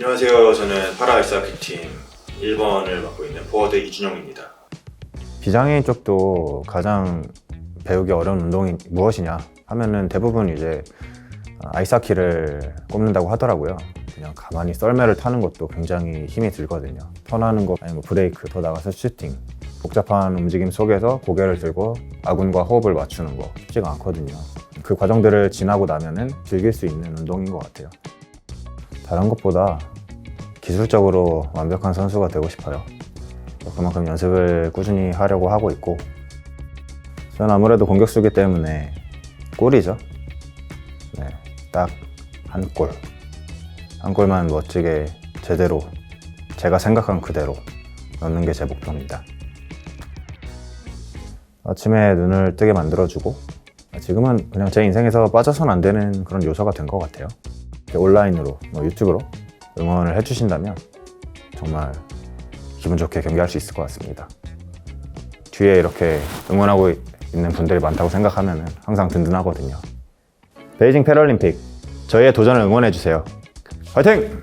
안녕하세요. 저는 파라아이스하키팀 1번을 맡고 있는 포워드 이준영입니다. 비장애인 쪽도 가장 배우기 어려운 운동이 무엇이냐 하면은 대부분 이제 아이스하키를 꼽는다고 하더라고요. 그냥 가만히 썰매를 타는 것도 굉장히 힘이 들거든요. 턴하는 거, 아니면 브레이크, 더 나가서 슈팅. 복잡한 움직임 속에서 고개를 들고 아군과 호흡을 맞추는 거 쉽지가 않거든요. 그 과정들을 지나고 나면은 즐길 수 있는 운동인 것 같아요. 다른 것보다 기술적으로 완벽한 선수가 되고 싶어요. 그만큼 연습을 꾸준히 하려고 하고 있고 저는 아무래도 공격수기 때문에 골이죠. 네, 딱 한 골. 한 골만 멋지게 제대로 제가 생각한 그대로 넣는 게 제 목표입니다. 아침에 눈을 뜨게 만들어주고 지금은 그냥 제 인생에서 빠져선 안 되는 그런 요소가 된 것 같아요. 온라인으로, 뭐 유튜브로 응원을 해주신다면 정말 기분 좋게 경기할 수 있을 것 같습니다. 뒤에 이렇게 응원하고 있는 분들이 많다고 생각하면 항상 든든하거든요. 베이징 패럴림픽 저희의 도전을 응원해 주세요. 화이팅!